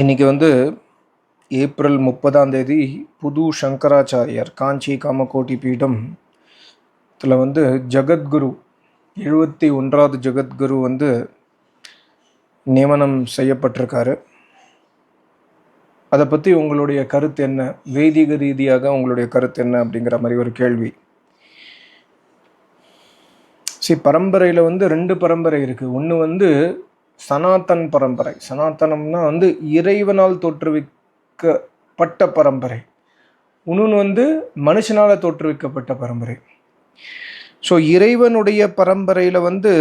இன்னைக்கு வந்து ஏப்ரல் முப்பதாம் தேதி புது சங்கராச்சாரியார் காஞ்சி காமகோட்டி பீடம் இதில் வந்து ஜகத்குரு எழுபத்தி ஒன்றாவது ஜகத்குரு வந்து நியமனம் செய்யப்பட்டிருக்காரு. அதை பற்றி உங்களுடைய கருத்து என்ன? வேதிக ரீதியாக உங்களுடைய கருத்து என்ன அப்படிங்கிற மாதிரி ஒரு கேள்வி. சரி பரம்பரையில் வந்து ரெண்டு பரம்பரை இருக்குது ஒன்று வந்து சனாதன் பரம்பரை. சனாதனம்னா வந்து இறைவனால் தோற்றுவிக்கப்பட்ட பரம்பரை. இன்னொன்று வந்து மனுஷனால் தோற்றுவிக்கப்பட்ட பரம்பரை. ஸோ இறைவனுடைய பரம்பரையில் வந்து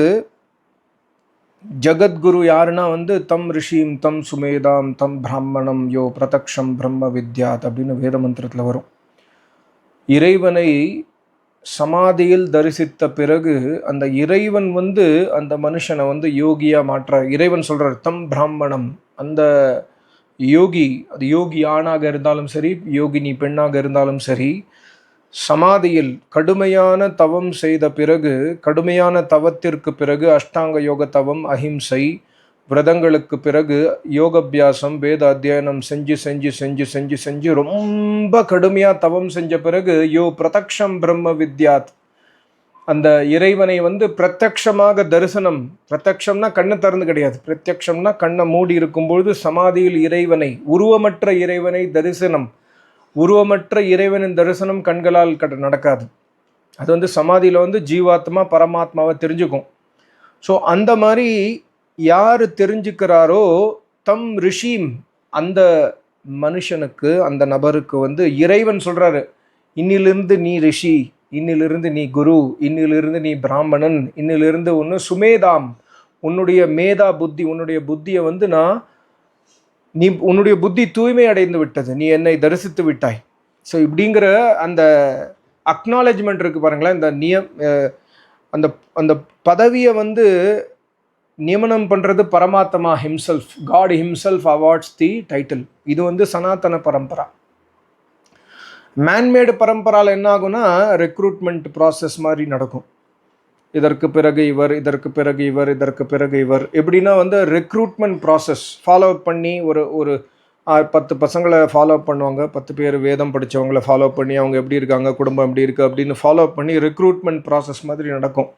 ஜகத்குரு யாருன்னா வந்து தம் ரிஷிம் தம் சுமேதாம் தம் பிராமணம் யோ பிரதக்ஷம் பிரம்ம வித்யாத் அப்படின்னு வேத மந்திரத்தில் வரும். இறைவனை சமாதியில் தரிசித்த பிறகு அந்த இறைவன் வந்து அந்த மனுஷனை வந்து யோகியாக மாற்ற இறைவன் சொல்கிறார் தம் பிராமணம். அந்த யோகி அது யோகி ஆணாக இருந்தாலும் சரி யோகினி பெண்ணாக இருந்தாலும் சரி சமாதியில் கடுமையான தவம் செய்த பிறகு கடுமையான தவத்திற்கு பிறகு அஷ்டாங்க யோக தவம் அஹிம்சை விரதங்களுக்கு பிறகு யோகாபியாசம் வேத அத்தியனம் செஞ்சு செஞ்சு செஞ்சு செஞ்சு செஞ்சு ரொம்ப கடுமையாக தவம் செஞ்ச பிறகு யோ பிரதக்ஷம் பிரம்ம வித்யாத். அந்த இறைவனை வந்து பிரத்யக்ஷமாக தரிசனம். பிரத்யக்ஷம்னா கண்ணை திறந்து கிடையாது. பிரத்யக்ஷம்னா கண்ணை மூடி இருக்கும்பொழுது சமாதியில் இறைவனை உருவமற்ற இறைவனை தரிசனம். உருவமற்ற இறைவனின் தரிசனம் கண்களால் கட நடக்காது. அது வந்து சமாதியில் வந்து ஜீவாத்மா பரமாத்மாவை தெரிஞ்சுக்கும். ஸோ அந்த மாதிரி யார் தெரிஞ்சுக்கிறாரோ தம் ரிஷீம் அந்த மனுஷனுக்கு அந்த நபருக்கு வந்து இறைவன் சொல்கிறாரு இன்னிலிருந்து நீ ரிஷி இன்னிலிருந்து நீ குரு இன்னிலிருந்து நீ பிராமணன் இன்னிலிருந்து ஒன்று சுமேதாம். உன்னுடைய மேதா புத்தி உன்னுடைய புத்தியை வந்து நான் நீ உன்னுடைய புத்தி தூய்மை அடைந்து விட்டது. நீ என்னை தரிசித்து விட்டாய். ஸோ இப்படிங்கிற அந்த அக்னாலஜ்மெண்ட் இருக்குது பாருங்களேன் இந்த நியம் அந்த அந்த பதவியை வந்து நியமனம் பண்ணுறது பரமாத்மா himself God himself awards the title இது வந்து சனாதன பரம்பரா. மேன்மேடு பரம்பரால் என்ன ஆகும்னா ரெக்ரூட்மெண்ட் ப்ராசஸ் மாதிரி நடக்கும். இதற்கு பிறகு இவர் இதற்கு பிறகு இவர் இதற்கு பிறகு இவர். எப்படின்னா வந்து ரெக்ரூட்மெண்ட் ப்ராசஸ் ஃபாலோ பண்ணி ஒரு ஒரு பத்து பசங்களை ஃபாலோ பண்ணுவாங்க. பத்து பேர் வேதம் படித்தவங்களை ஃபாலோ பண்ணி அவங்க எப்படி இருக்காங்க குடும்பம் எப்படி இருக்குது அப்படின்னு ஃபாலோ பண்ணி ரெக்ரூட்மெண்ட் ப்ராசஸ் மாதிரி நடக்கும்.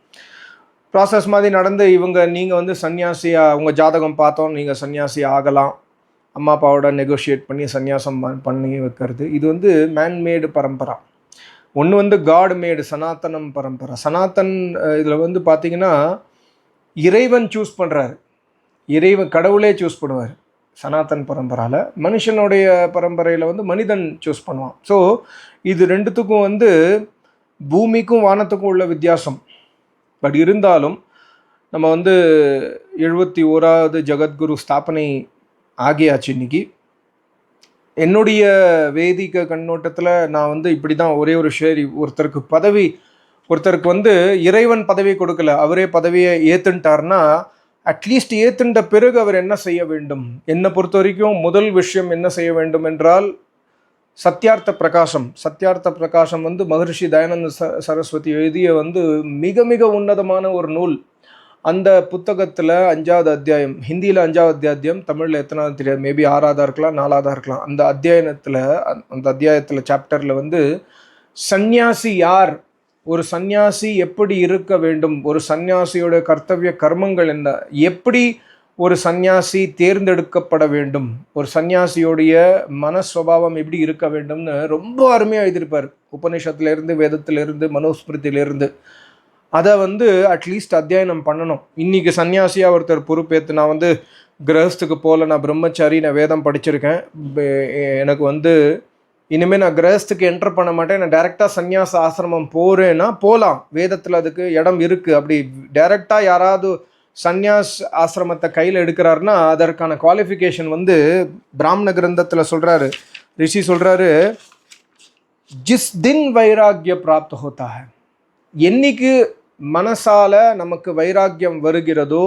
ப்ராசஸ் மாதிரி நடந்து இவங்க நீங்கள் வந்து சன்னியாசியாக உங்கள் ஜாதகம் பார்த்தோம் நீங்கள் சன்னியாசி ஆகலாம். அம்மா அப்பாவோட நெகோஷியேட் பண்ணி சன்னியாசம் பண்ணி வைக்கிறது. இது வந்து மேன்மேடு பரம்பரா. ஒன்று வந்து காட் மேடு சனாத்தனம் பரம்பரா சனாத்தன் இதில் வந்து பார்த்தீங்கன்னா இறைவன் சூஸ் பண்ணுறாரு இறைவன் கடவுளே சூஸ் பண்ணுவார். சனாத்தன் பரம்பராவில் மனுஷனுடைய பரம்பரையில் வந்து மனிதன் சூஸ் பண்ணுவான். ஸோ இது ரெண்டுத்துக்கும் வந்து பூமிக்கும் வானத்துக்கும் உள்ள வித்தியாசம். பட் இருந்தாலும் நம்ம வந்து எழுபத்தி ஓராவது ஜெகத்குரு ஸ்தாபனை ஆகியாச்சு இன்னைக்கு. என்னுடைய வேதிக்க கண்ணோட்டத்தில் நான் வந்து இப்படி தான் ஒரே ஒரு ஷேரி ஒருத்தருக்கு பதவி ஒருத்தருக்கு வந்து இறைவன் பதவி கொடுக்கல அவரே பதவியை ஏற்றுன்ட்டார்னா அட்லீஸ்ட் ஏற்றுண்ட பிறகு அவர் என்ன செய்ய வேண்டும்? என்னை பொறுத்த வரைக்கும் முதல் விஷயம் என்ன செய்ய வேண்டும் என்றால் சத்யார்த்த பிரகாசம். சத்யார்த்த பிரகாசம் வந்து மகர்ஷி தயானந்த ச சரஸ்வதி எழுதிய வந்து மிக மிக உன்னதமான ஒரு நூல். அந்த புத்தகத்தில் அஞ்சாவது அத்தியாயம் ஹிந்தியில் அஞ்சாவது அத்தியாயம் தமிழில் எத்தனாவது தெரியாது. மேபி ஆறாவதாக இருக்கலாம் நாலாவதாக இருக்கலாம். அந்த அத்தியாயத்தில் அந்த அத்தியாயத்தில் சாப்டரில் வந்து சந்நியாசி யார்? ஒரு சந்நியாசி எப்படி இருக்க வேண்டும்? ஒரு சந்நியாசியோட கர்த்தவிய கர்மங்கள் என்ன? எப்படி ஒரு சந்நியாசி தேர்ந்தெடுக்கப்பட வேண்டும். ஒரு சந்நியாசியோடைய மனஸ்வபாவம் எப்படி இருக்க வேண்டும்னு ரொம்ப அருமையாக எழுதியிருப்பார். உபநிஷத்துலேருந்து வேதத்திலேருந்து மனோஸ்மிருதியிலேருந்து. அதை வந்து அட்லீஸ்ட் அத்தியாயனம் பண்ணணும். இன்றைக்கி சன்னியாசியாக ஒருத்தர் பொறுப்பேற்று நான் வந்து கிரகஸ்துக்கு போகல நான் பிரம்மச்சாரி நான் வேதம் படிச்சிருக்கேன். எனக்கு வந்து இனிமேல் நான் கிரகஸ்துக்கு என்டர் பண்ண மாட்டேன். நான் டைரெக்டாக சன்னியாச ஆசிரமம் போகிறேன்னா போகலாம் வேதத்தில் அதுக்கு இடம் இருக்குது அப்படி டைரெக்டாக யாராவது சந்நியாஸ் ஆசிரமத்தை கையில் எடுக்கிறாருன்னா அதற்கான குவாலிஃபிகேஷன் வந்து பிராமண கிரந்தத்தில் சொல்கிறாரு ரிஷி சொல்கிறாரு ஜிஸ் தின் வைராக்கிய பிராப்த ஹோத்தாக என்னைக்கு மனசால நமக்கு வைராக்கியம் வருகிறதோ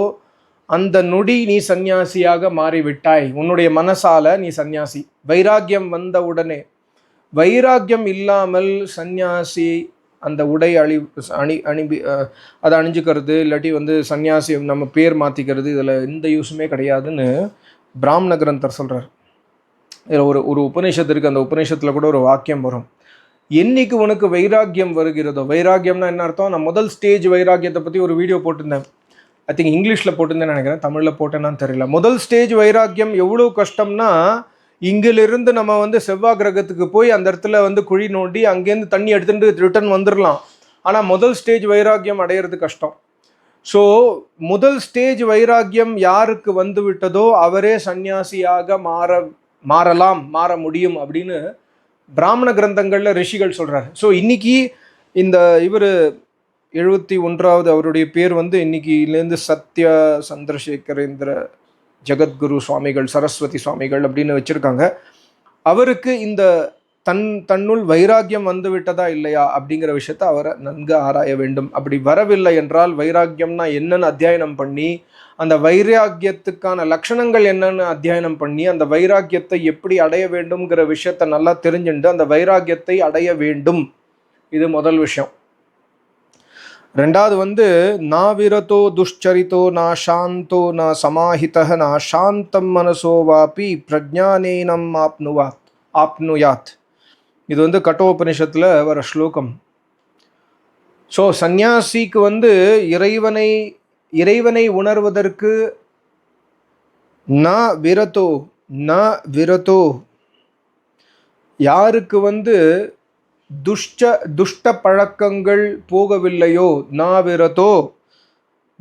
அந்த நொடி நீ சந்நியாசியாக மாறிவிட்டாய். உன்னுடைய மனசால நீ சந்நியாசி வைராக்கியம் வந்த உடனே. வைராக்கியம் இல்லாமல் சந்நியாசி அந்த உடை அழி அணி அணிபி அதை அணிஞ்சுக்கிறது இல்லாட்டி வந்து சன்னியாசி நம்ம பேர் மாற்றிக்கிறது இதில் எந்த யூஸுமே கிடையாதுன்னு பிராமண கிரந்தர் சொல்கிறார் இதில் ஒரு ஒரு உபநிஷத்து இருக்குது அந்த உபநிஷத்தில் கூட ஒரு வாக்கியம் வரும். என்னைக்கு உனக்கு வைராக்கியம் வருகிறதோ வைராக்கியம்னா என்ன அர்த்தம்? நான் முதல் ஸ்டேஜ் வைராக்கியத்தை பற்றி ஒரு வீடியோ போட்டிருந்தேன். ஐ திங்க் இங்கிலீஷில் போட்டிருந்தேன்னு நினைக்கிறேன். தமிழில் போட்டேன்னு தெரியல. முதல் ஸ்டேஜ் வைராக்கியம் எவ்வளோ கஷ்டம்னா இங்கிலிருந்து நம்ம வந்து செவ்வாய் கிரகத்துக்கு போய் அந்த இடத்துல வந்து குழி நோண்டி அங்கேருந்து தண்ணி எடுத்துகிட்டு ரிட்டர்ன் வந்துடலாம் ஆனால் முதல் ஸ்டேஜ் வைராக்கியம் அடையிறது கஷ்டம். ஸோ முதல் ஸ்டேஜ் வைராக்கியம் யாருக்கு வந்து விட்டதோ அவரே சந்நியாசியாக மாற மாறலாம் மாற முடியும் அப்படின்னு பிராமண கிரந்தங்களில் ரிஷிகள் சொல்கிறார் ஸோ இன்னைக்கு இந்த இவர் எழுபத்தி ஒன்றாவது அவருடைய பேர் வந்து இன்னைக்குலேருந்து சத்ய சந்திரசேகரேந்திர ஜெகத்குரு சுவாமிகள் சரஸ்வதி சுவாமிகள் அப்படின்னு வச்சுருக்காங்க. அவருக்கு இந்த தன் தன்னுள் வைராக்கியம் வந்து விட்டதா இல்லையா அப்படிங்கிற விஷயத்த அவரை நன்கு ஆராய வேண்டும். அப்படி வரவில்லை என்றால் வைராக்கியம்னா என்னன்னு அத்தியாயனம் பண்ணி அந்த வைராக்கியத்துக்கான லட்சணங்கள் என்னன்னு அத்தியாயனம் பண்ணி அந்த வைராக்கியத்தை எப்படி அடைய வேண்டும்ங்கிற விஷயத்த நல்லா தெரிஞ்சுட்டு அந்த வைராக்கியத்தை அடைய வேண்டும். இது முதல் விஷயம். ரெண்டாவது வந்து நா விரதோ துஷ்சரித்தோ நா சாந்தோ நா சமாஹித நா சாந்தம் மனசோ வாபி பிரஜானேனம் ஆப்னுவாத் ஆப்னுயாத். இது வந்து கட்டோபனிஷத்தில் வர ஸ்லோகம். ஸோ சந்நியாசிக்கு வந்து இறைவனை இறைவனை உணர்வதற்கு ந விரதோ ந விரதோ. யாருக்கு வந்து துஷ்ட துஷ்ட பழக்கங்கள் போகவில்லையோ? நாவிரதோ?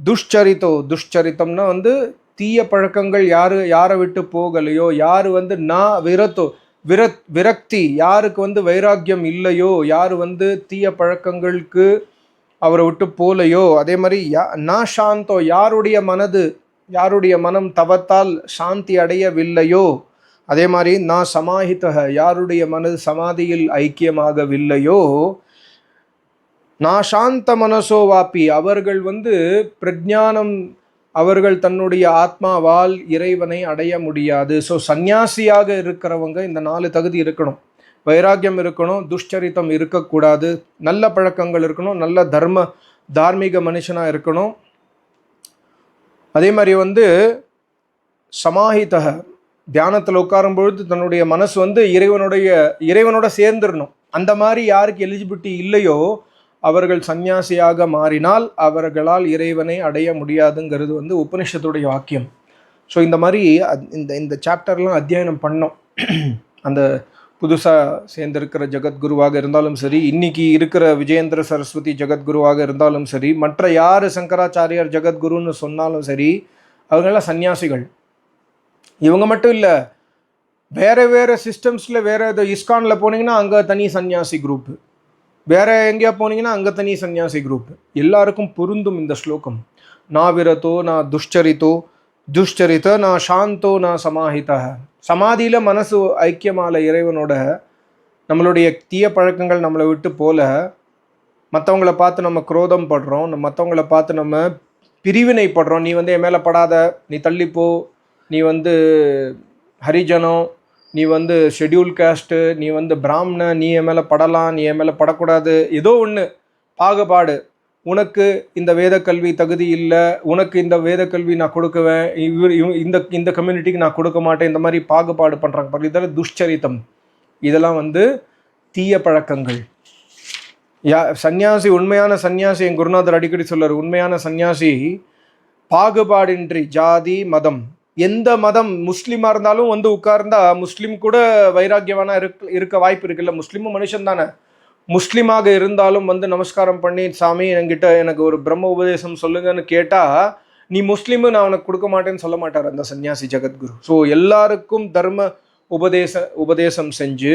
துஷ்சரித்தோ? துஷ்சரித்தம்னா வந்து தீய பழக்கங்கள் யார் யாரை விட்டு போகலையோ? யார் வந்து நா விரதோ விரத் விரக்தி. யாருக்கு வந்து வைராக்கியம் இல்லையோ? யார் வந்து தீய பழக்கங்களுக்கு அவரை விட்டு போலையோ? அதே மாதிரி யா நா சாந்தோ. யாருடைய மனது யாருடைய மனம் தவத்தால் சாந்தி அடையவில்லையோ? அதே மாதிரி நான் சமாஹித்தக யாருடைய மனது சமாதியில் ஐக்கியமாகவில்லையோ நான் சாந்த மனசோ வாப்பி. அவர்கள் வந்து பிரஜானம் அவர்கள் தன்னுடைய ஆத்மாவால் இறைவனை அடைய முடியாது. ஸோ சந்நியாசியாக இருக்கிறவங்க இந்த நாலு தகுதி இருக்கணும். வைராக்கியம் இருக்கணும் துஷ்சரித்தம் இருக்கக்கூடாது. நல்ல பழக்கங்கள் இருக்கணும் நல்ல தர்ம தார்மீக மனுஷனாக இருக்கணும். அதே மாதிரி வந்து சமாஹிதக தியானத்தில் உட்காரும் பொழுது தன்னுடைய மனசு வந்து இறைவனுடைய இறைவனோட சேர்ந்துடணும் அந்த மாதிரி யாருக்கு எலிஜிபிலிட்டி இல்லையோ அவர்கள் சந்நியாசியாக மாறினால் அவர்களால் இறைவனை அடைய முடியாதுங்கிறது வந்து உபனிஷத்துடைய வாக்கியம். ஸோ இந்த மாதிரி இந்த இந்த சாப்டர்லாம் அத்தியாயனம் பண்ணோம். அந்த புதுசாக சேர்ந்திருக்கிற ஜெகத்குருவாக இருந்தாலும் சரி இன்னைக்கு இருக்கிற விஜயேந்திர சரஸ்வதி ஜெகத்குருவாக இருந்தாலும் சரி மற்ற யார் சங்கராச்சாரியார் ஜெகத்குருன்னு சொன்னாலும் சரி அவங்களாம் சன்னியாசிகள் இவங்க மட்டும் இல்லை வேறு வேறு சிஸ்டம்ஸில் வேறு இது இஸ்கானில் போனீங்கன்னா அங்கே தனி சன்னியாசி குரூப்பு வேறு எங்கேயா போனீங்கன்னா அங்கே தனி சன்னியாசி குரூப் எல்லாருக்கும் பொருந்தும் இந்த ஸ்லோகம். நான் விரதோ நான் துஷ்சரித்தோ துஷ்சரித்த நான் சாந்தோ நான் சமாஹிதா சமாதியில் மனசு ஐக்கியமால இறைவனோட நம்மளுடைய தீய பழக்கங்கள் நம்மளை விட்டு போல மற்றவங்கள பார்த்து நம்ம குரோதம் படுறோம் மற்றவங்கள பார்த்து நம்ம பிரிவினைப்படுறோம் நீ வந்து என் மேலே படாத நீ தள்ளிப்போ நீ வந்து ஹரிஜனம் நீ வந்து ஷெட்யூல் காஸ்ட்டு நீ வந்து பிராமண நீ என் மேலே படலாம் நீ என் மேலே படக்கூடாது. ஏதோ ஒன்று பாகுபாடு. உனக்கு இந்த வேத கல்வி தகுதி இல்லை. உனக்கு இந்த வேத கல்வி நான் கொடுக்குவேன். இவர் இவ் இந்த இந்த கம்யூனிட்டிக்கு நான் கொடுக்க மாட்டேன். இந்த மாதிரி பாகுபாடு பண்ணுறாங்க பாருங்க இதெல்லாம் துஷ்சரித்தம். இதெல்லாம் வந்து தீய பழக்கங்கள். யா சந்நியாசி உண்மையான சன்னியாசி என் குருநாதர் அடிக்கடி சொல்லார். உண்மையான சன்னியாசி பாகுபாடின்றி ஜாதி மதம். எந்த மதம் முஸ்லீமாக இருந்தாலும் வந்து உட்கார்ந்தா முஸ்லீம் கூட வைராக்கியமான இருக்க இருக்க வாய்ப்பு இருக்குல்ல. முஸ்லீமும் மனுஷன் தானே. முஸ்லீமாக இருந்தாலும் வந்து நமஸ்காரம் பண்ணி சாமி என்கிட்ட எனக்கு ஒரு பிரம்ம உபதேசம் சொல்லுங்கன்னு கேட்டால் நீ முஸ்லீமு நான் உனக்கு கொடுக்க மாட்டேன்னு சொல்ல மாட்டார் அந்த சன்னியாசி ஜெகத்குரு. ஸோ எல்லாருக்கும் தர்ம உபதேச உபதேசம் செஞ்சு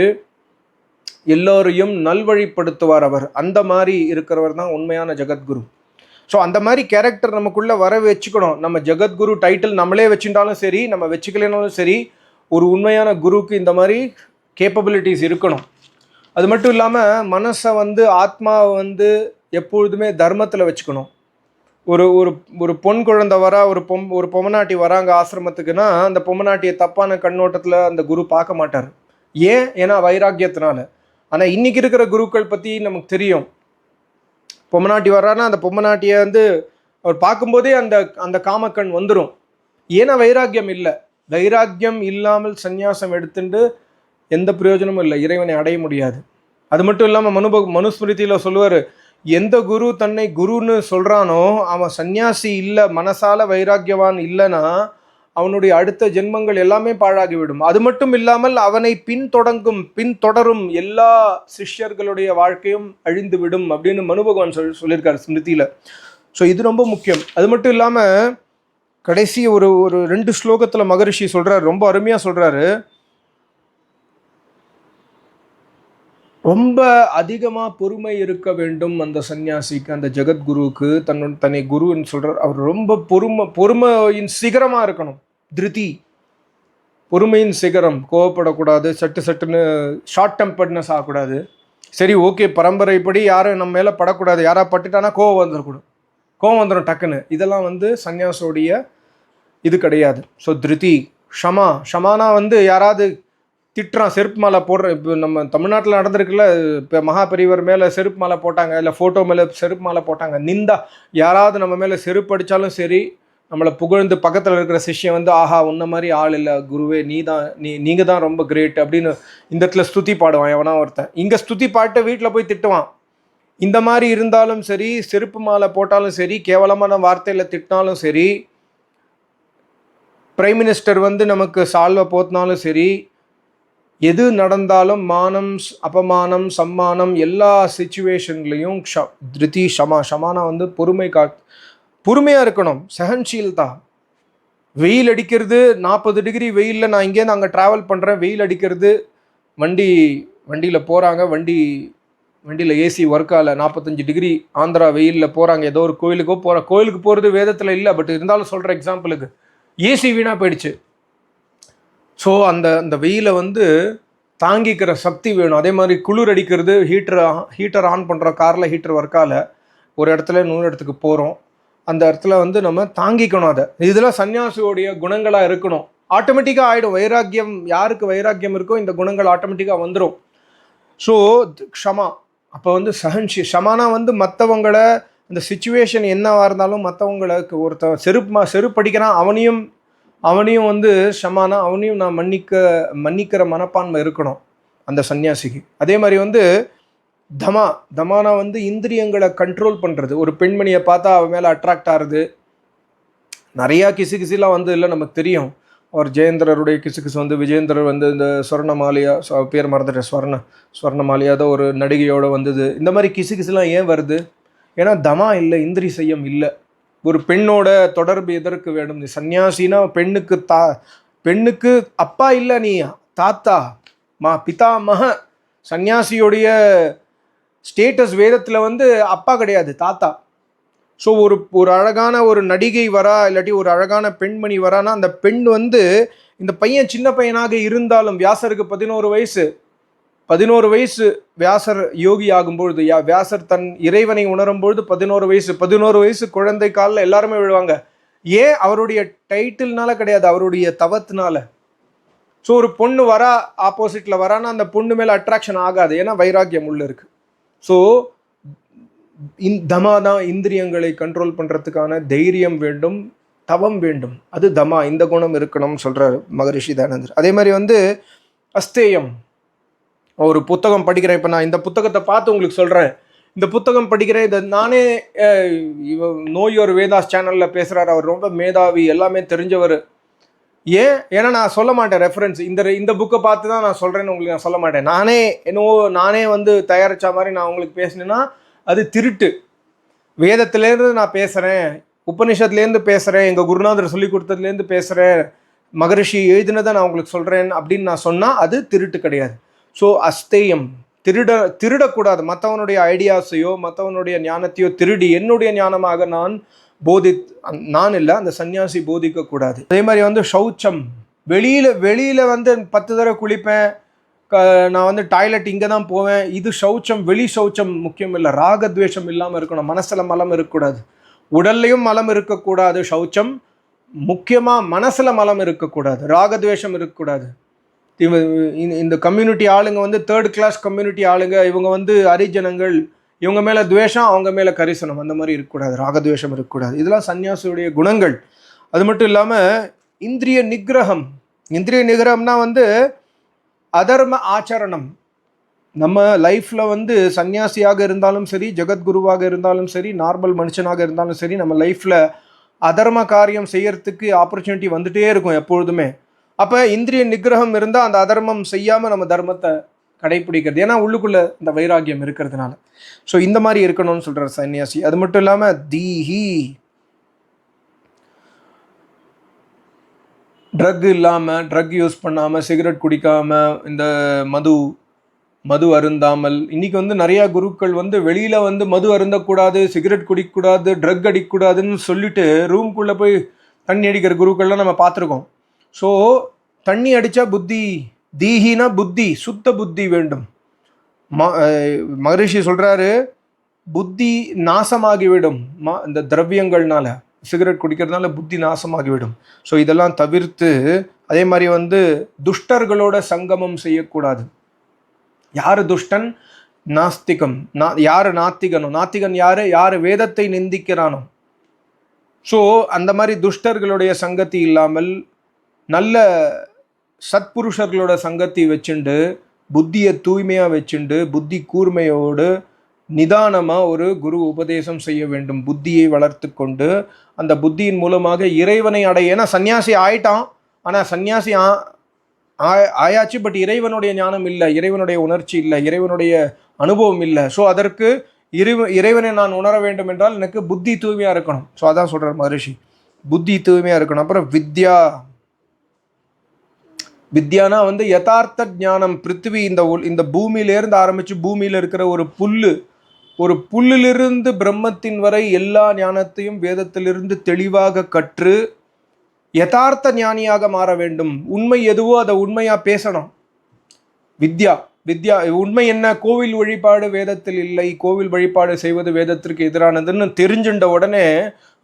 எல்லோரையும் நல்வழிப்படுத்துவார் அவர். அந்த மாதிரி இருக்கிறவர் தான் உண்மையான ஜெகத்குரு. ஸோ அந்த மாதிரி கேரக்டர் நமக்குள்ளே வர வச்சுக்கணும். நம்ம ஜெகத்குரு டைட்டில் நம்மளே வச்சுட்டாலும் சரி நம்ம வச்சுக்கலைனாலும் சரி ஒரு உண்மையான குருவுக்கு இந்த மாதிரி கேப்பபிலிட்டிஸ் இருக்கணும். அது மட்டும் இல்லாமல் மனசை வந்து ஆத்மாவை வந்து எப்பொழுதுமே தர்மத்தில் வச்சுக்கணும். ஒரு ஒரு ஒரு பொன் குழந்தை வரா ஒரு பொம் ஒரு பொம்மநாட்டி வராங்க ஆசிரமத்துக்குன்னா அந்த பொம்மநாட்டியை தப்பான கண்ணோட்டத்தில் அந்த குரு பார்க்க மாட்டார். ஏன்? ஏன்னா வைராக்கியத்தினால. ஆனால் இன்றைக்கி இருக்கிற குருக்கள் பற்றி நமக்கு தெரியும். பொம்மநாட்டி வர்றாருன்னா அந்த பொம்மநாட்டியை வந்து அவர் பார்க்கும்போதே அந்த அந்த காமக்கண் வந்துடும் ஏன்னா வைராக்கியம் இல்லை? வைராக்கியம் இல்லாமல் சந்நியாசம் எடுத்துட்டு எந்த பிரயோஜனமும் இல்லை. இறைவனை அடைய முடியாது. அது மட்டும் இல்லாமல் மனுப மனுஸ்மிருதியில் சொல்லுவார் எந்த குரு தன்னை குருன்னு சொல்கிறானோ அவன் சந்நியாசி இல்லை மனசால வைராக்கியவான் இல்லைன்னா அவனுடைய அடுத்த ஜென்மங்கள் எல்லாமே பாழாகிவிடும். அது மட்டும் இல்லாமல் அவனை பின்தொடங்கும் பின்தொடரும் எல்லா சிஷ்யர்களுடைய வாழ்க்கையும் அழிந்து விடும் அப்படின்னு மனு பகவான் சொல் சொல்லியிருக்காரு ஸ்மிருதியில். ஸோ இது ரொம்ப முக்கியம். அது மட்டும் இல்லாமல் கடைசி ஒரு ஒரு ரெண்டு ஸ்லோகத்தில் மகரிஷி சொல்கிறார் ரொம்ப அருமையாக சொல்கிறாரு ரொம்ப அதிகமாக பொறுமை இருக்க வேண்டும் அந்த சன்னியாசிக்கு அந்த ஜெகத்குருவுக்கு. தன்னோட தன்னை குருன்னு சொல்கிறார் அவர் ரொம்ப பொறுமை பொறுமையின் சிகரமாக இருக்கணும். திருதி. பொறுமையின் சிகரம். கோவப்படக்கூடாது. சட்டு சட்டுன்னு ஷார்ட் டெம்பர்ட்னஸ் ஆகக்கூடாது. சரி ஓகே பரம்பரைப்படி யாரும் நம்ம மேலே படக்கூடாது. யாராக பட்டுட்டானா கோவம் வந்துடக்கூடும் கோவம் வந்துடும் டக்குன்னு. இதெல்லாம் வந்து சன்னியாசோடைய இது கிடையாது. ஸோ திருதி. ஷமா. ஷமானா வந்து யாராவது திட்டுறான் செருப்பு மாலை போடுற இப்போ நம்ம தமிழ்நாட்டில் நடந்திருக்குல்ல இப்போ மகாபெரிவர் மேலே செருப்பு மாலை போட்டாங்க இல்லை ஃபோட்டோ மேலே செருப்பு மாலை போட்டாங்க நிந்தா. யாராவது நம்ம மேலே செருப்பு அடித்தாலும் சரி நம்மளை புகழ்ந்து பக்கத்தில் இருக்கிற சிஷ்யம் வந்து ஆஹா உன்ன மாதிரி ஆள் இல்லை குருவே நீ தான் நீ நீங்கள் தான் ரொம்ப கிரேட் அப்படின்னு இந்த இடத்துல ஸ்துதி பாடுவான் எவனா ஒருத்தன். இங்கே ஸ்துதி பாட்டு வீட்டில் போய் திட்டுவான். இந்த மாதிரி இருந்தாலும் சரி செருப்பு மாலை போட்டாலும் சரி கேவலமான வார்த்தையில் திட்டினாலும் சரி பிரைம் மினிஸ்டர் வந்து நமக்கு சால்வை போத்தினாலும் சரி எது நடந்தாலும் மானம் அப்பமானம் அபமானம் சம்மானம் எல்லா சுச்சுவேஷன்லேயும் ஷ திருதி ஷமா ஷமானா வந்து பொறுமை கா பொறுமையாக இருக்கணும். சகன்ஷீல்தா வெயில் அடிக்கிறது நாற்பது டிகிரி வெயிலில் நான் இங்கேருந்து அங்கே ட்ராவல் பண்ணுறேன் வெயில் அடிக்கிறது வண்டி வண்டியில் போகிறாங்க வண்டி வண்டியில் ஏசி ஒர்க் ஆகல நாற்பத்தஞ்சு டிகிரி ஆந்திரா வெயிலில் போகிறாங்க ஏதோ ஒரு கோயிலுக்கோ போகிற கோயிலுக்கு போகிறது வேதத்தில் இல்லை. பட் இருந்தாலும் சொல்கிற எக்ஸாம்பிளுக்கு ஏசி வீணாக போயிடுச்சு. ஸோ அந்த அந்த வெயிலை வந்து தாங்கிக்கிற சக்தி வேணும். அதே மாதிரி குளிர் அடிக்கிறது ஹீட்டர் ஹீட்டர் ஆன் பண்ணுற காரில் ஹீட்டர் ஒர்க்கால் ஒரு இடத்துல இன்னொரு இடத்துக்கு போகிறோம் அந்த இடத்துல வந்து நம்ம தாங்கிக்கணும் அதை. இதெல்லாம் சன்னியாசியோடைய குணங்களாக இருக்கணும். ஆட்டோமேட்டிக்காக ஆகிடும் வைராக்கியம் யாருக்கு வைராக்கியம் இருக்கோ இந்த குணங்கள் ஆட்டோமேட்டிக்காக வந்துடும் ஸோ க்ஷமா. அப்போ வந்து சஹன்ஷி ஷமானா வந்து மற்றவங்களை இந்த சுச்சுவேஷன் என்னவாக இருந்தாலும் மற்றவங்களுக்கு ஒருத்தன் செருப்பு செருப்படிக்கிறான் அவனையும் அவனையும் வந்து ஷமானா அவனையும் நான் மன்னிக்க மன்னிக்கிற மனப்பான்மை இருக்கணும் அந்த சன்னியாசிக்கு. அதே மாதிரி வந்து தமா தமானா வந்து இந்திரியங்களை கண்ட்ரோல் பண்ணுறது ஒரு பெண்மணியை பார்த்தா அவன் மேலே அட்ராக்ட் ஆகுது நிறையா கிசு கிசிலாம் வந்து இல்லை நமக்கு தெரியும். அவர் ஜெயேந்திரருடைய கிசு கிசு வந்து விஜயேந்திரர் வந்து இந்த ஸ்வர்ணமாலியா சொ- பேர் மறந்துட்டேன் ஸ்வர்ண ஸ்வர்ணமாலியா தான் ஒரு நடிகையோட வந்தது. இந்த மாதிரி கிசு கிசுலாம் ஏன் வருது? ஏன்னா தமா இல்லை இந்திரி செய்யம் இல்லை. ஒரு பெண்ணோட தொடர்பு எதற்கு வேணும் நீ சன்னியாசினா பெண்ணுக்கு தா பெண்ணுக்கு அப்பா இல்லை நீ தாத்தா மா பிதாமக. சன்னியாசியோடைய ஸ்டேட்டஸ் வேதத்தில் வந்து அப்பா கிடையாது தாத்தா. ஸோ ஒரு ஒரு அழகான ஒரு நடிகை வரா இல்லாட்டி ஒரு அழகான பெண்மணி வரானா அந்த பெண் வந்து இந்த பையன் சின்ன பையனாக இருந்தாலும் வியாசருக்கு பதினோரு வயசு பதினோரு வயசு வியாசர் யோகி ஆகும்பொழுது யா வியாசர் தன் இறைவனை உணரும் பொழுது பதினோரு வயசு பதினோரு வயசு குழந்தை காலில் எல்லாருமே விழுவாங்க. ஏன் அவருடைய டைட்டில்னால கிடையாது அவருடைய தவத்தினால? ஸோ ஒரு பொண்ணு வரா ஆப்போசிட்டில் வரான்னா அந்த பொண்ணு மேலே அட்ராக்ஷன் ஆகாது ஏன்னா வைராக்கியம் உள்ள இருக்கு. ஸோ இந் தமா தான் இந்திரியங்களை கண்ட்ரோல் பண்ணுறதுக்கான தைரியம் வேண்டும் தவம் வேண்டும். அது தமா இந்த குணம் இருக்கணும்னு சொல்கிறார் மகரிஷி தானந்தர் அதே மாதிரி வந்து அஸ்தேயம். ஒரு புத்தகம் படிக்கிறேன். இப்போ நான் இந்த புத்தகத்தை பார்த்து உங்களுக்கு சொல்கிறேன் இந்த புத்தகம் படிக்கிறேன். இதை நானே இவ நோயோர் வேதாஸ் சேனலில் பேசுகிறார் அவர் ரொம்ப மேதாவி எல்லாமே தெரிஞ்சவர். ஏன்? ஏன்னா நான் சொல்ல மாட்டேன் ரெஃபரன்ஸ் இந்த இந்த புக்கை பார்த்து தான் நான் சொல்கிறேன்னு உங்களுக்கு நான் சொல்ல மாட்டேன். நானே என்னவோ நானே வந்து தயாரித்த மாதிரி நான் உங்களுக்கு பேசினேன்னா அது திருட்டு. வேதத்துலேருந்து நான் பேசுகிறேன் உபநிஷத்துலேருந்து பேசுகிறேன் எங்கள் குருநாதர் சொல்லி கொடுத்ததுலேருந்து பேசுகிறேன் மகரிஷி எழுதினதை நான் உங்களுக்கு சொல்கிறேன் அப்படின்னு நான் சொன்னால் அது திருட்டு கிடையாது. ஸோ அஸ்தேயம். திருட திருடக்கூடாது. மற்றவனுடைய ஐடியாஸையோ மற்றவனுடைய ஞானத்தையோ திருடி என்னுடைய ஞானமாக நான் போதி நான் இல்லை அந்த சன்னியாசி போதிக்கக்கூடாது. அதே மாதிரி வந்து சௌச்சம் வெளியில் வெளியில் வந்து பத்து தடவை குளிப்பேன். க- நான் வந்து டாய்லெட் இங்கே தான் போவேன். இது சௌச்சம் வெளி சௌச்சம் முக்கியம் இல்லை. ராகத்வேஷம் இல்லாமல் இருக்கணும். மனசில் மலம் இருக்கக்கூடாது. உடல்லையும் மலம் இருக்கக்கூடாது. சௌச்சம் முக்கியமாக மனசில் மலம் இருக்கக்கூடாது. ராகத்வேஷம் இருக்கக்கூடாது. இந்த- இந்த கம்யூனிட்டி ஆளுங்க வந்து தேர்ட் கிளாஸ் கம்யூனிட்டி ஆளுங்க இவங்க வந்து அரிஜனங்கள் இவங்க மேலே துவேஷம் அவங்க மேலே கரிசனம். அந்த மாதிரி இருக்கக்கூடாது. ராகத்வேஷம் இருக்கக்கூடாது. இதெல்லாம் சன்னியாசியுடைய குணங்கள். அது மட்டும் இல்லாமல் இந்திரிய நிகிரகம். இந்திரிய நிகிரகம்னா வந்து அதர்ம ஆச்சரணம். நம்ம லைஃப்பில் வந்து சன்னியாசியாக இருந்தாலும் சரி ஜெகத்குருவாக இருந்தாலும் சரி நார்மல் மனுஷனாக இருந்தாலும் சரி நம்ம லைஃப்பில் அதர்ம காரியம் செய்யறதுக்கு ஆப்பர்ச்சுனிட்டி வந்துகிட்டே இருக்கும் எப்பொழுதுமே. அப்போ இந்திரிய நிகிரகம் இருந்தால் அந்த அதர்மம் செய்யாமல் நம்ம தர்மத்தை கடைப்பிடிக்கிறது ஏன்னா உள்ளுக்குள்ளே இந்த வைராக்கியம் இருக்கிறதுனால. ஸோ இந்த மாதிரி இருக்கணும்னு சொல்கிறார் சன்னியாசி. அது மட்டும் இல்லாமல் தீஹி. ட்ரக் இல்லாமல் ட்ரக் யூஸ் பண்ணாமல் சிகரெட் குடிக்காமல் இந்த மது மது அருந்தாமல். இன்றைக்கி வந்து நிறையா குருக்கள் வந்து வெளியில் வந்து மது அருந்தக்கூடாது சிகரெட் குடிக்கக்கூடாது ட்ரக் அடிக்கக்கூடாதுன்னு சொல்லிட்டு ரூம்குள்ளே போய் தண்ணி அடிக்கிற குருக்கள்லாம் நம்ம பார்த்துருக்கோம். ஸோ தண்ணி அடித்தா புத்தி தீஹினா புத்தி சுத்த புத்தி வேண்டும். ம மகரிஷி சொல்கிறாரு புத்தி நாசமாகிவிடும். மா இந்த திரவியங்கள்னால சிகரெட் குடிக்கிறதுனால புத்தி நாசமாகிவிடும். ஸோ இதெல்லாம் தவிர்த்து அதே மாதிரி வந்து துஷ்டர்களோட சங்கமம் செய்யக்கூடாது. யார் துஷ்டன்? நாஸ்திகம். நா யார் நாத்திகனோ? நாத்திகன் யார்? யார் வேதத்தை நிந்திக்கிறானோ? ஸோ அந்த மாதிரி துஷ்டர்களுடைய சங்கத்தி இல்லாமல் நல்ல சத்புருஷர்களோட சங்கத்தை வச்சுண்டு புத்தியை தூய்மையாக வச்சுண்டு புத்தி கூர்மையோடு நிதானமாக ஒரு குரு உபதேசம் செய்ய வேண்டும். புத்தியை வளர்த்து கொண்டு அந்த புத்தியின் மூலமாக இறைவனை அடைய. ஏன்னா சன்னியாசி ஆயிட்டான். ஆனால் சன்னியாசி ஆ ஆ- ஆயாச்சு பட் இறைவனுடைய ஞானம் இல்லை இறைவனுடைய உணர்ச்சி இல்லை இறைவனுடைய அனுபவம் இல்லை. ஸோ அதற்கு இறைவ இறைவனை நான் உணர வேண்டும் என்றால் எனக்கு புத்தி தூய்மையாக இருக்கணும். ஸோ அதான் சொல்கிறார் மகரிஷி. புத்தி தூய்மையாக இருக்கணும். அப்புறம் வித்யா வித்யானா வந்து யதார்த்த ஞானம் பிருத்திவி இந்த இந்த பூமியிலேருந்து ஆரம்பித்து பூமியில் இருக்கிற ஒரு புல்லு ஒரு புல்லிலிருந்து பிரம்மத்தின் வரை எல்லா ஞானத்தையும் வேதத்திலிருந்து தெளிவாக கற்று யதார்த்த ஞானியாக மாற வேண்டும். உண்மை எதுவோ அதை உண்மையாக பேசணும். வித்யா வித்யா உண்மை என்ன? கோவில் வழிபாடு வேதத்தில் இல்லை. கோவில் வழிபாடு செய்வது வேதத்திற்கு எதிரானதுன்னு தெரிஞ்சுட்ட உடனே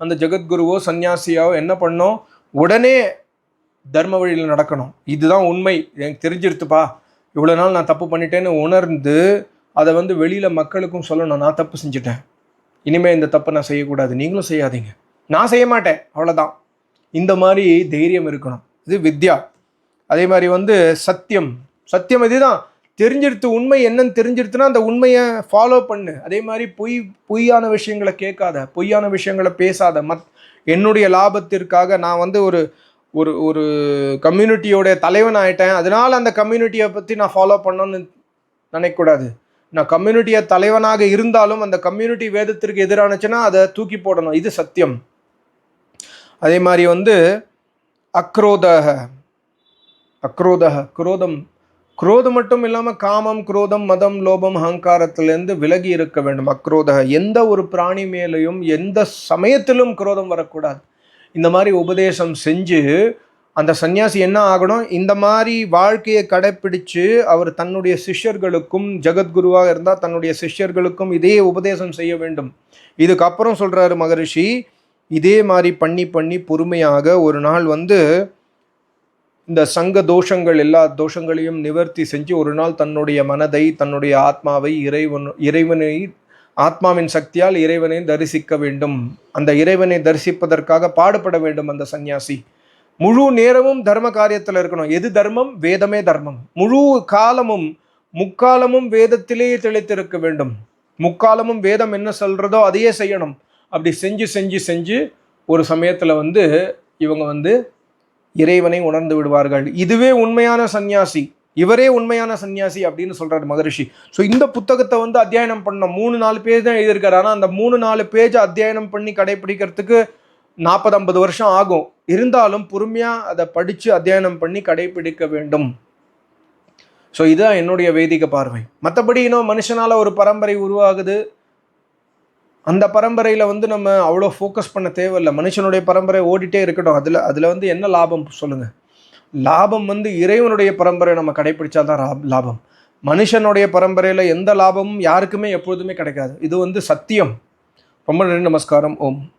அந்த ஜெகத்குருவோ சன்னியாசியாவோ என்ன பண்ணோம்? உடனே தர்ம வழியில் நடக்கணும். இதுதான் உண்மை. எனக்கு தெரிஞ்சிருத்துப்பா. இவ்வளோ நாள் நான் தப்பு பண்ணிட்டேன்னு உணர்ந்து அதை வந்து வெளியில் மக்களுக்கும் சொல்லணும். நான் தப்பு செஞ்சுட்டேன். இனிமேல் இந்த தப்பை நான் செய்யக்கூடாது. நீங்களும் செய்யாதீங்க. நான் செய்ய மாட்டேன். அவ்வளோதான் இந்த மாதிரி தைரியம் இருக்கணும். இது வித்யா. அதே மாதிரி வந்து சத்தியம். சத்தியம் இதுதான். தெரிஞ்சிருத்து உண்மை என்னன்னு தெரிஞ்சிருத்துனா அந்த உண்மையை ஃபாலோ பண்ணு. அதே மாதிரி பொய் பொய்யான விஷயங்களை கேட்காத பொய்யான விஷயங்களை பேசாத மத் என்னுடைய லாபத்திற்காக நான் வந்து ஒரு ஒரு ஒரு கம்யூனிட்டியோடைய தலைவன் ஆயிட்டேன். அதனால் அந்த கம்யூனிட்டியை பற்றி நான் ஃபாலோ பண்ணணும்னு நினைக்கக்கூடாது. நான் கம்யூனிட்டியை தலைவனாக இருந்தாலும் அந்த கம்யூனிட்டி வேதத்திற்கு எதிரானுச்சுன்னா அதை தூக்கி போடணும். இது சத்தியம். அதே மாதிரி வந்து அக்ரோதக அக்ரோதக குரோதம். குரோதம் மட்டும் இல்லாமல் காமம் குரோதம் மதம் லோபம் அகங்காரத்திலேருந்து விலகி இருக்க வேண்டும். அக்ரோதக எந்த ஒரு பிராணி மேலேயும் எந்த சமயத்திலும் குரோதம் வரக்கூடாது. இந்த மாதிரி உபதேசம் செஞ்சு அந்த சன்னியாசி என்ன ஆகணும்? இந்த மாதிரி வாழ்க்கையை கடைப்பிடிச்சு அவர் தன்னுடைய சிஷ்யர்களுக்கும் ஜெகத்குருவாக இருந்தால் தன்னுடைய சிஷ்யர்களுக்கும் இதே உபதேசம் செய்ய வேண்டும். இதுக்கப்புறம் சொல்கிறாரு மகரிஷி இதே மாதிரி பண்ணி பண்ணி பொறுமையாக ஒரு நாள் வந்து இந்த சங்க தோஷங்கள் எல்லா தோஷங்களையும் நிவர்த்தி செஞ்சு ஒரு நாள் தன்னுடைய மனதை தன்னுடைய ஆத்மாவை இறைவன் இறைவனை ஆத்மாவின் சக்தியால் இறைவனை தரிசிக்க வேண்டும். அந்த இறைவனை தரிசிப்பதற்காக பாடுபட வேண்டும் அந்த சந்நியாசி. முழு நேரமும் தர்ம காரியத்தில் இருக்கணும். எது தர்மம்? வேதமே தர்மம். முழு காலமும் முக்காலமும் வேதத்திலேயே தெளித்திருக்க வேண்டும். முக்காலமும் வேதம் என்ன சொல்றதோ அதையே செய்யணும். அப்படி செஞ்சு செஞ்சு செஞ்சு ஒரு சமயத்தில் வந்து இவங்க வந்து இறைவனை உணர்ந்து விடுவார்கள். இதுவே உண்மையான சந்நியாசி. இவரே உண்மையான சன்னியாசி அப்படின்னு சொல்கிறார் மகரிஷி. ஸோ இந்த புத்தகத்தை வந்து அத்தியாயனம் பண்ண மூணு நாலு பேஜ் தான் எழுதியிருக்காரு. ஆனால் அந்த மூணு நாலு பேஜ் அத்தியாயனம் பண்ணி கடைபிடிக்கிறதுக்கு நாற்பது ஐம்பது வருஷம் ஆகும். இருந்தாலும் பொறுமையாக அதை படித்து அத்தியாயனம் பண்ணி கடைபிடிக்க வேண்டும். ஸோ இதுதான் என்னுடைய வேதிக பார்வை. மற்றபடி இன்னும் மனுஷனால் ஒரு பரம்பரை உருவாகுது. அந்த பரம்பரையில் வந்து நம்ம அவ்வளோ ஃபோக்கஸ் பண்ண தேவையில்லை. மனுஷனுடைய பரம்பரை ஓடிட்டே இருக்கட்டும். அதில் அதில் வந்து என்ன லாபம்? சொல்லுங்கள் லாபம் வந்து இறைவனுடைய பரம்பரை நம்ம கடைப்பிடிச்சாதான் தான் லாபம். மனுஷனுடைய பரம்பரையில் எந்த லாபமும் யாருக்குமே எப்பொழுதுமே கிடைக்காது. இது வந்து சத்தியம். ரொம்ப நன்றி நமஸ்காரம். ஓம்.